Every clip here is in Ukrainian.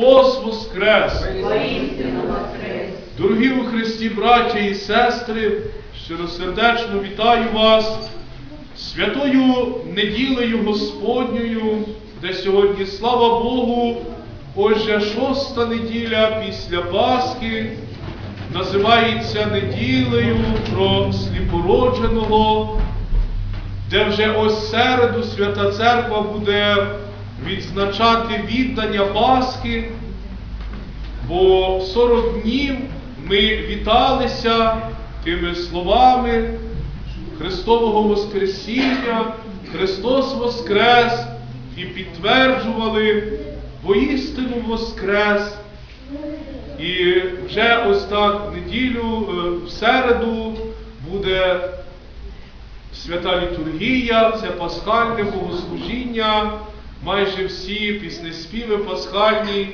Христос Воскрес! Дорогі у Христі, браття і сестри, щиросердечно вітаю вас святою неділею Господньою, де сьогодні, слава Богу, отже, шоста неділя після Пасхи називається неділею про сліпородженого, де вже ось середу Свята Церква буде відзначати віддання Пасхи. Бо 40 днів ми віталися тими словами Христового Воскресіння, Христос Воскрес і підтверджували воістину Воскрес. І вже ось так неділю, е, в середу буде свята літургія, це пасхальне богослужіння, майже всі піснеспіви пасхальні,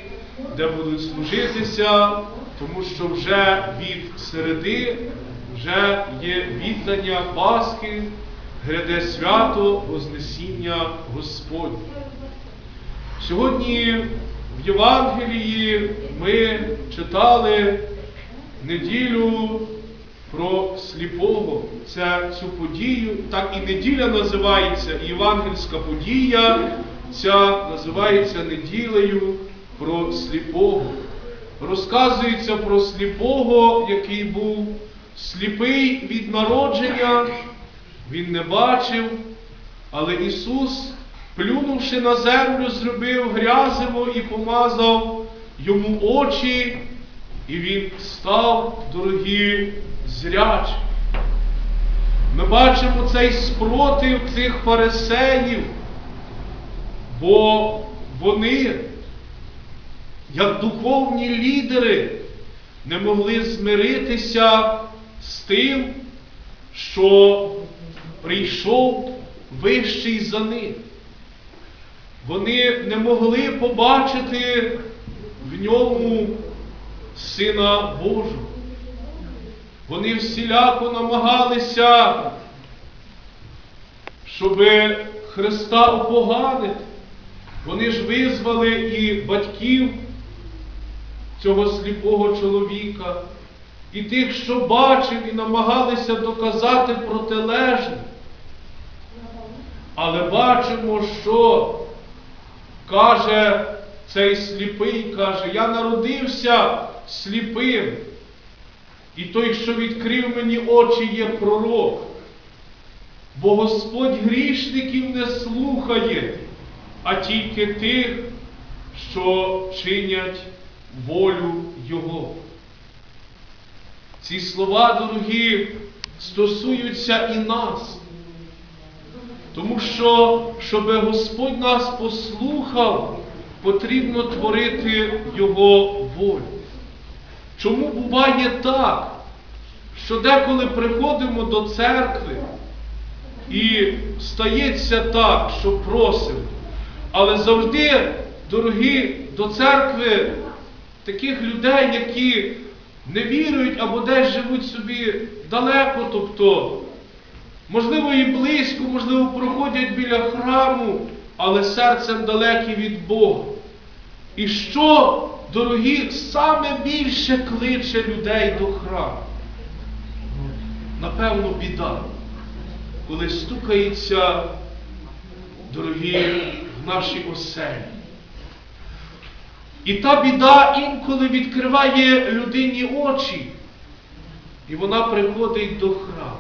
де будуть служитися, тому що вже від середи вже є віддання Пасхи, гряде свято Вознесіння Господнє. Сьогодні в Євангелії ми читали неділю про сліпого. Це цю подію, так і неділя називається, і євангельська подія, ця називається неділею про сліпого. Розказується про сліпого, який був сліпий від народження, він не бачив, але Ісус, плюнувши на землю, зробив грязиво і помазав йому очі, і він став, дорогі, зрячий. Ми бачимо цей спротив цих фарисеїв, бо вони, як духовні лідери, не могли змиритися з тим, що прийшов вищий за них. Вони не могли побачити в ньому Сина Божого. Вони всіляко намагалися, щоб Христа опоганити. Вони ж визвали і батьків цього сліпого чоловіка, і тих, що бачив, і намагалися доказати протилежне. Але бачимо, що каже цей сліпий, каже, я народився сліпим. І той, що відкрив мені очі, є пророк. Бо Господь грішників не слухає, а тільки тих, що чинять волю Його. Ці слова, дорогі, стосуються і нас. Тому що, щоб Господь нас послухав, потрібно творити Його волю. Чому буває так, що деколи приходимо до церкви і стається так, що просимо, але завжди, дорогі, до церкви таких людей, які не вірують або десь живуть собі далеко, тобто, можливо, і близько, можливо, проходять біля храму, але серцем далекі від Бога. І що, дорогі, саме більше кличе людей до храму? Напевно, біда, коли стукається, дорогі, наші оселі. І та біда інколи відкриває людині очі, і вона приходить до храму.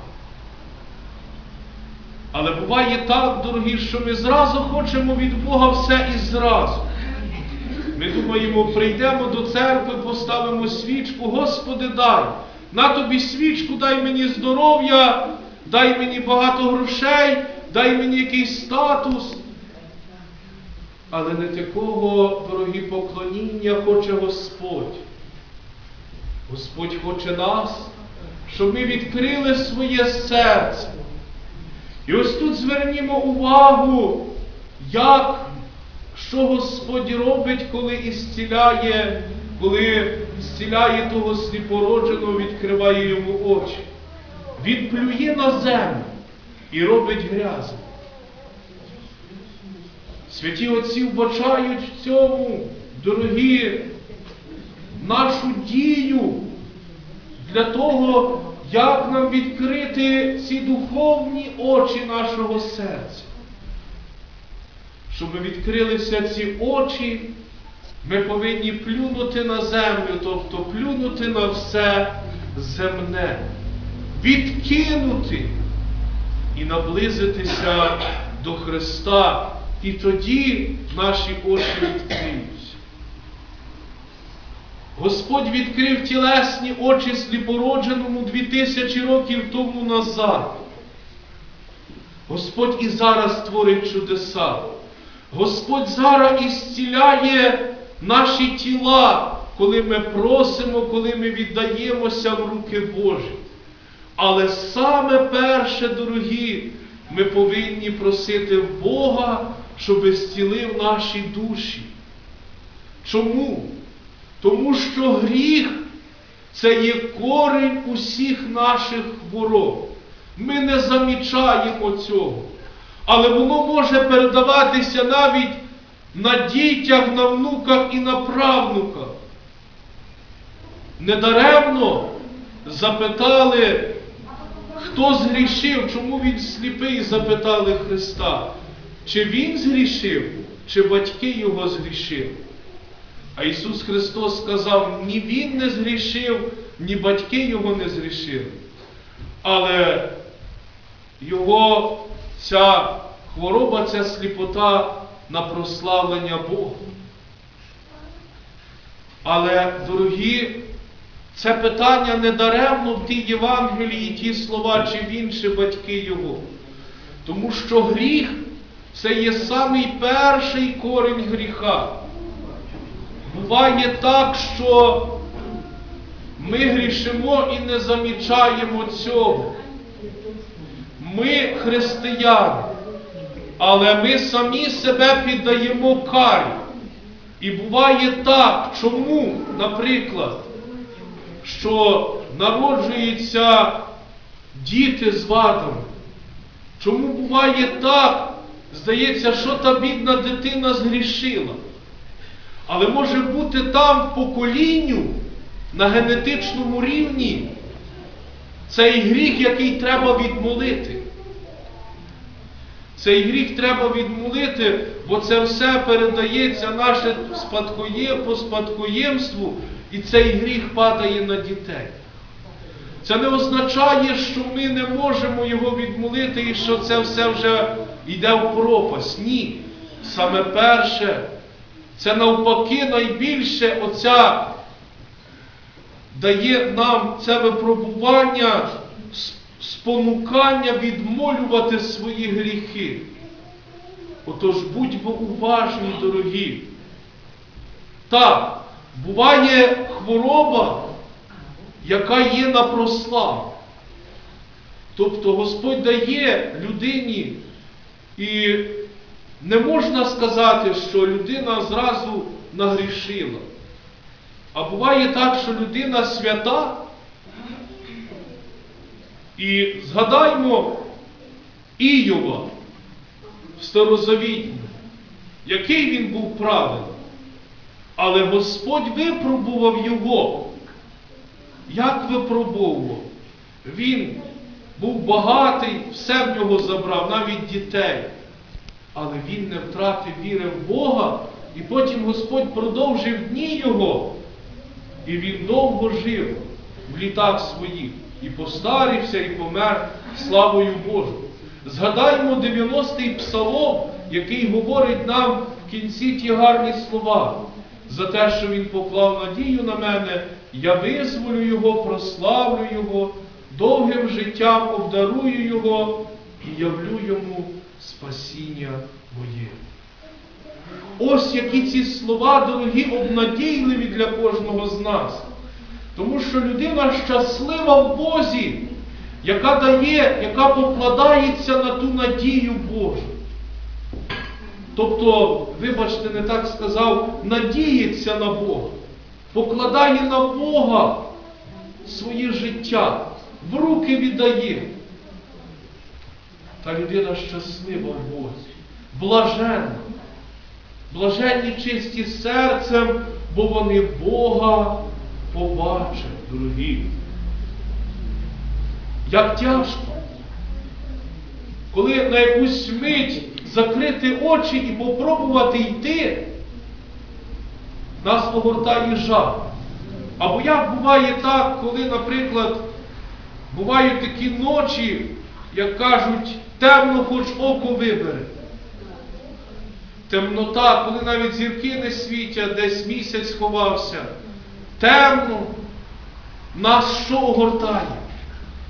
Але буває так, дорогі, що ми зразу хочемо від Бога все і зразу. Ми думаємо, прийдемо до церкви, поставимо свічку, Господи, дай. На тобі свічку, дай мені здоров'я, дай мені багато грошей, дай мені якийсь статус. Але не такого, дорогі, поклоніння хоче Господь. Господь хоче нас, щоб ми відкрили своє серце. І ось тут звернімо увагу, як, що Господь робить, коли ісціляє, коли зціляє того сліпородженого, відкриває йому очі. Він плює на землю і робить грязь. Святі отці вбачають в цьому дорогі, нашу дію для того, як нам відкрити ці духовні очі нашого серця. Щоб відкрилися ці очі, ми повинні плюнути на землю, тобто плюнути на все земне, відкинути і наблизитися до Христа. І тоді наші очі відкриються. Господь відкрив тілесні очі сліпородженому дві тисячі років тому назад. Господь і зараз творить чудеса. Господь зараз ісціляє наші тіла, коли ми просимо, коли ми віддаємося в руки Божі. Але саме перше, дорогі, ми повинні просити в Бога, щоб зцілив наші душі. Чому? Тому що гріх це є корінь усіх наших хвороб. Ми не замічаємо цього. Але воно може передаватися навіть на дітях, на внуках і на правнуках. Недаремно запитали, хто згрішив, чому він сліпий, запитали Христа. Чи він згрішив, чи батьки його згрішили? А Ісус Христос сказав, ні Він не згрішив, ні батьки його не згрішили. Але його ця хвороба, ця сліпота на прославлення Бога. Але, дорогі, це питання не даремно в тій Євангелії ті слова, чи він, чи батьки його. Тому що гріх це є самий перший корінь гріха. Буває так, що ми грішимо і не замічаємо цього. Ми християни, але ми самі себе піддаємо карі. І буває так, чому, наприклад, що народжуються діти з вадами. Чому буває так, здається, що та бідна дитина згрішила? Але може бути там в поколінню на генетичному рівні цей гріх, який треба відмолити. Цей гріх треба відмолити, бо це все передається наше спадкоє, по спадкоємству, і цей гріх падає на дітей. Це не означає, що ми не можемо його відмолити і що це все вже йде в пропасть. Ні. Саме перше, це навпаки найбільше оця дає нам це випробування, спонукання відмолювати свої гріхи. Отож будьмо уважні, дорогі. Так, буває хвороба, яка є на прославу. Тобто Господь дає людині, і не можна сказати, що людина зразу нагрішила. А буває так, що людина свята. І згадаймо Іова в Старозавітні, який він був правильний. Але Господь випробував його. Як випробовував? Він був багатий, все в нього забрав, навіть дітей. Але він не втратив віри в Бога, і потім Господь продовжив дні його. І він довго жив в літах своїх, і постарівся, і помер славою Божою. Згадаймо 90-й псалом, який говорить нам в кінці ті гарні слова. За те, що він поклав надію на мене, я визволю його, прославлю його, довгим життям обдарую його і явлю йому спасіння моє. Ось які ці слова, дорогі, обнадійливі для кожного з нас. Тому що людина щаслива в Бозі, яка дає, яка покладається на ту надію Божу. Тобто, вибачте, не так сказав, надіється на Бога, покладає на Бога своє життя, в руки віддає. Та людина щаслива в Бозі, блаженна. Блаженні чисті серцем, бо вони Бога побачать, дорогі. Як тяжко, коли на якусь мить закрити очі і попробувати йти, нас огортає жах. Або як буває так, коли, наприклад, бувають такі ночі, як кажуть, темно хоч око вибере. Темнота, коли навіть зірки не світять, десь місяць сховався. Темно. Нас що огортає?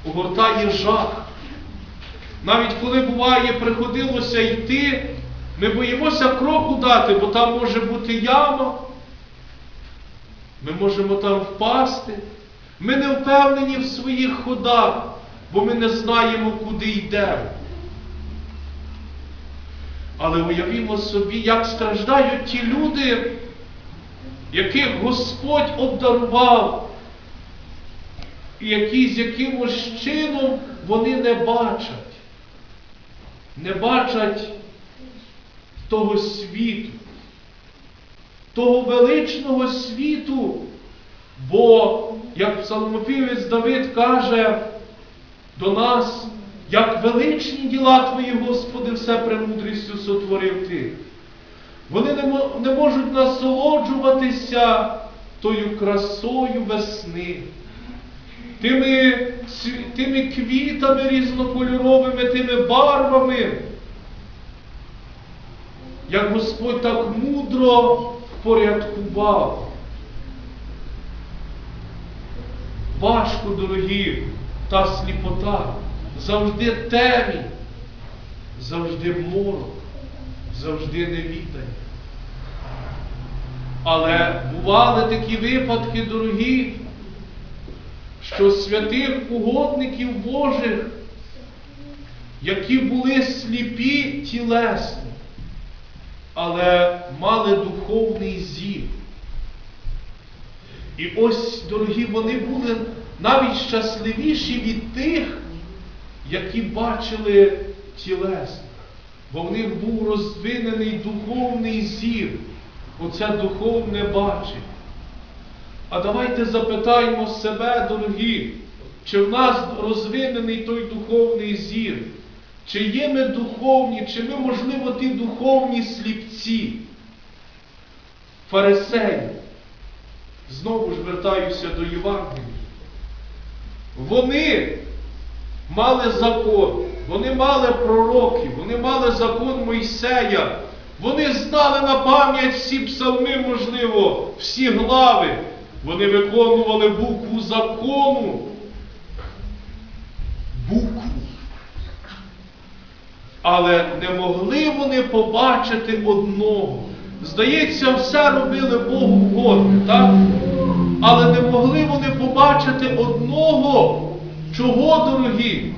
Огортає жах. Навіть коли буває, приходилося йти, ми боїмося кроку дати, бо там може бути яма. Ми можемо там впасти. Ми не впевнені в своїх ходах, бо ми не знаємо, куди йдемо. Але уявімо собі, як страждають ті люди, яких Господь обдарував, і які з якимось чином вони не бачать, не бачать того світу, того величного світу, бо, як псалмопівець Давид каже до нас, як величні діла Твої, Господи, все премудрістю сотворив Ти. Вони не, можуть насолоджуватися тою красою весни, тими, тими квітами різнокольоровими, тими барвами. Як Господь так мудро впорядкував. Важко, дорогі, та сліпота, завжди темінь, завжди морок, завжди невідання. Але бували такі випадки, дорогі, що святих угодників Божих, які були сліпі тілесно, але мали духовний зір. І ось, дорогі, вони були навіть щасливіші від тих, які бачили тілесно. Бо в них був розвинений духовний зір, оце духовне бачення. А давайте запитаємо себе, дорогі, чи в нас розвинений той духовний зір, чи є ми духовні, чи ми, можливо, ті духовні сліпці, фарисеї. Знову ж вертаюся до Євангелія. Вони мали закон, вони мали пророків, вони мали закон Мойсея, вони знали на пам'ять всі псалми, можливо, всі глави. Вони виконували букву закону. Букву. Але не могли вони побачити одного. Здається, все робили Богу угодне, так? Але не могли вони побачити одного, чого, дорогі?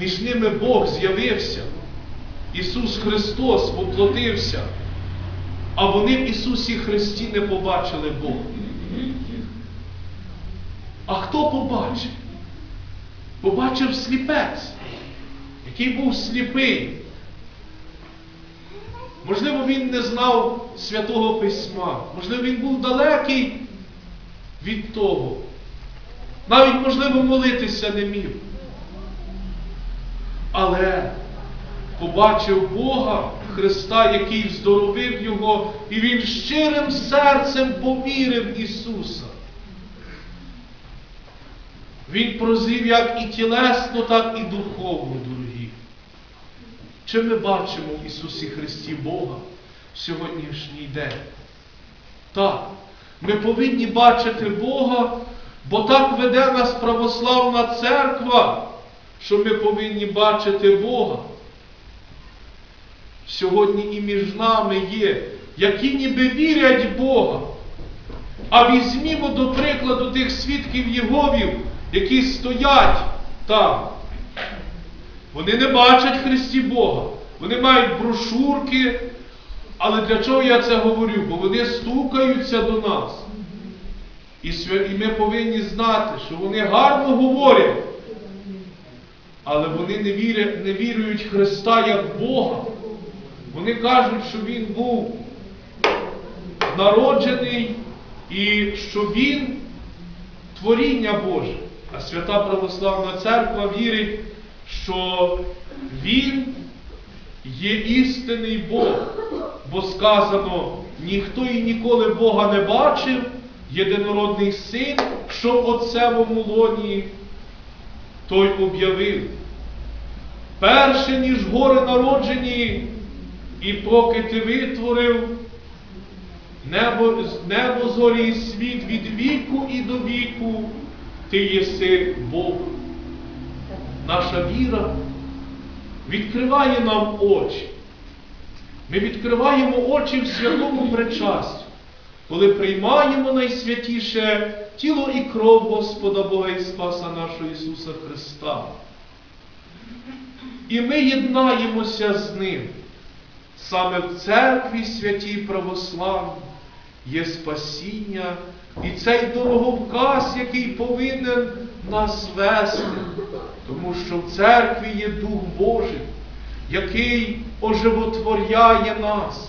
Між ними Бог з'явився. Ісус Христос воплотився, а вони в Ісусі Христі не побачили Бога. А хто побачив? Побачив сліпець, який був сліпий. Можливо, він не знав святого письма, можливо, він був далекий від того. Навіть, можливо, молитися не міг. Але побачив Бога, Христа, який вздоровив Його, і він щирим серцем повірив Ісуса. Він прозрів як і тілесно, так і дорогі. Чи ми бачимо в Ісусі Христі Бога в сьогоднішній день? Так, ми повинні бачити Бога, бо так веде нас православна церква, що ми повинні бачити Бога. Сьогодні і між нами є, які ніби вірять Бога. А візьмімо до прикладу тих свідків Єговів, які стоять там. Вони не бачать Христі Бога. Вони мають брошурки. Але для чого я це говорю? Бо вони стукаються до нас. І ми повинні знати, що вони гарно говорять, але вони не, вірять, не вірують Христа як Бога. Вони кажуть, що він був народжений і що він творіння Боже. А свята Православна Церква вірить, що він є істинний Бог, бо сказано, ніхто і ніколи Бога не бачив, єдинородний син, що отцевому лоні, той об'явив. Перше, ніж гори народжені, і поки ти витворив небо, небо зорі і світ від віку і до віку, ти єси Бог. Наша віра відкриває нам очі. Ми відкриваємо очі в святому причасті, коли приймаємо найсвятіше тіло і кров Господа Бога і Спаса нашого Ісуса Христа. І ми єднаємося з Ним. Саме в церкві святій православній є спасіння і цей дороговказ, який повинен нас вести, тому що в церкві є Дух Божий, який оживотворяє нас,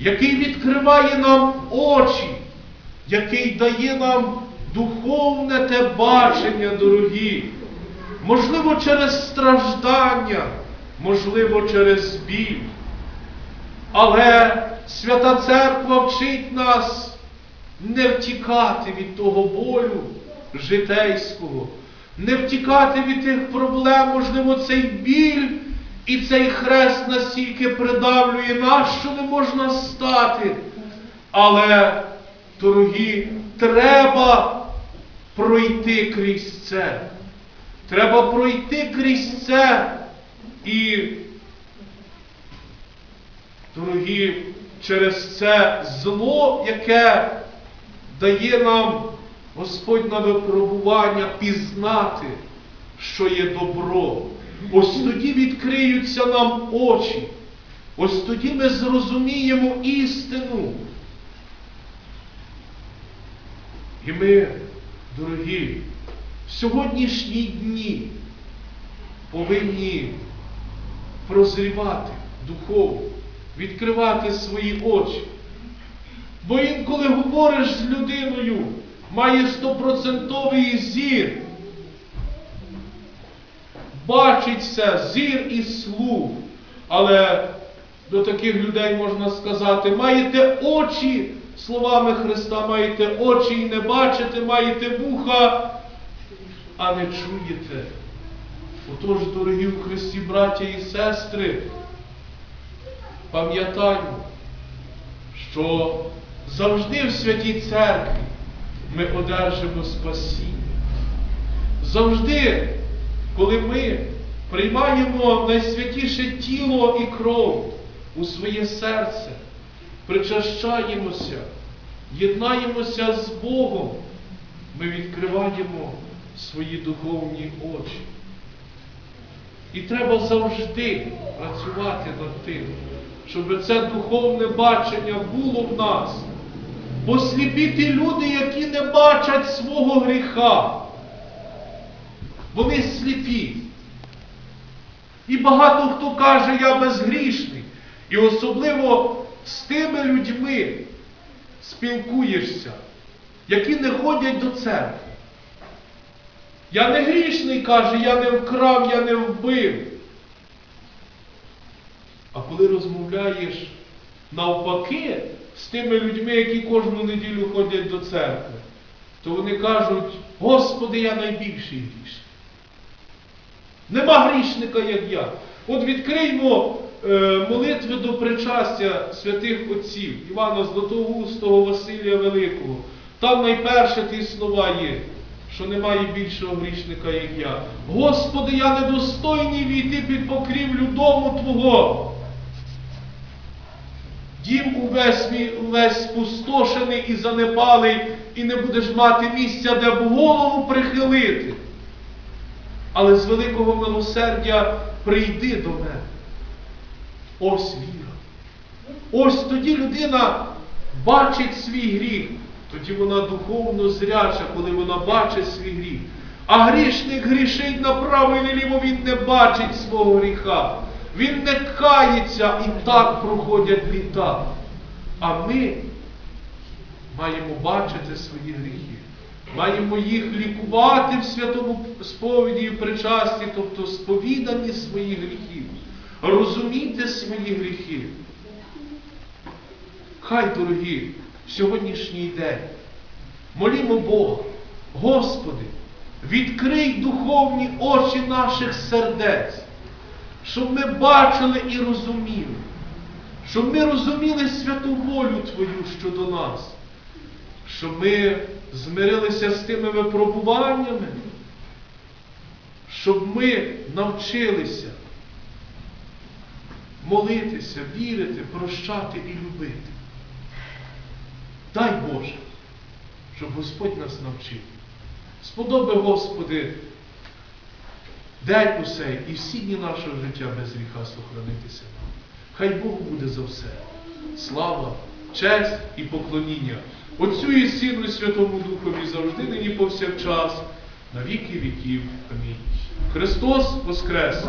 який відкриває нам очі, який дає нам духовне те бачення, дорогі. Можливо, через страждання, можливо, через біль. Але Свята Церква вчить нас не втікати від того болю житейського, не втікати від тих проблем, можливо, цей біль і цей хрест настільки придавлює нас, що не можна стати. Але, дорогі, треба пройти крізь це. Треба пройти крізь це і дорогі, через це зло, яке дає нам Господь на випробування пізнати, що є добро. Ось тоді відкриються нам очі. Ось тоді ми зрозуміємо істину. І ми, дорогі, в сьогоднішні дні повинні прозрівати духовно відкривати свої очі. Бо інколи говориш з людиною, має стопроцентовий зір. Бачить все, зір і слух. Але до таких людей можна сказати, маєте очі, словами Христа, маєте очі і не бачите, маєте вуха, а не чуєте. Отож, дорогі в Христі, браття і сестри, пам'ятаємо, що завжди в святій церкві ми одержимо спасіння. Завжди, коли ми приймаємо найсвятіше тіло і кров у своє серце, причащаємося, єднаємося з Богом, ми відкриваємо свої духовні очі. І треба завжди працювати над тим, щоб це духовне бачення було в нас. Бо сліпі люди, які не бачать свого гріха, вони сліпі. І багато хто каже, я безгрішний. І особливо з тими людьми спілкуєшся, які не ходять до церкви. Я не грішний, каже, я не вкрав, я не вбив. А коли розмовляєш навпаки з тими людьми, які кожну неділю ходять до церкви, то вони кажуть, Господи, я найбільший грішник. Нема грішника, як я. От відкриймо е, молитви до причастя святих отців Івана Златоустого, Василія Великого. Там найперше ті слова є, що немає більшого грішника, як я. Господи, я недостойний війти під покрівлю дому Твого. Дім увесь увесь спустошений і занепалий, і не будеш мати місця, де б голову прихилити. Але з великого милосердя прийди до мене. Ось віра. Ось тоді людина бачить свій гріх. Тоді вона духовно зряча, коли вона бачить свій гріх. А грішник грішить направо і наліво, він не бачить свого гріха. Він не кається і так проходять літа. А ми маємо бачити свої гріхи. Маємо їх лікувати в святому сповіді і причасті, тобто сповідані своїх гріхів, розуміти свої гріхи. Хай, дорогі, в сьогоднішній день молімо Бога, Господи, відкрий духовні очі наших сердець, щоб ми бачили і розуміли, щоб ми розуміли святу волю Твою щодо нас, щоб ми змирилися з тими випробуваннями, щоб ми навчилися молитися, вірити, прощати і любити. Дай Боже, щоб Господь нас навчив. Сподоби, Господи, день усей і всі дні нашого життя без гріха сохранитися нам. Хай Богу буде за все. Слава, честь і поклоніння Отцю і Сину і Святому Духові завжди нині повсякчас, на віки віків. Амінь. Христос Воскрес!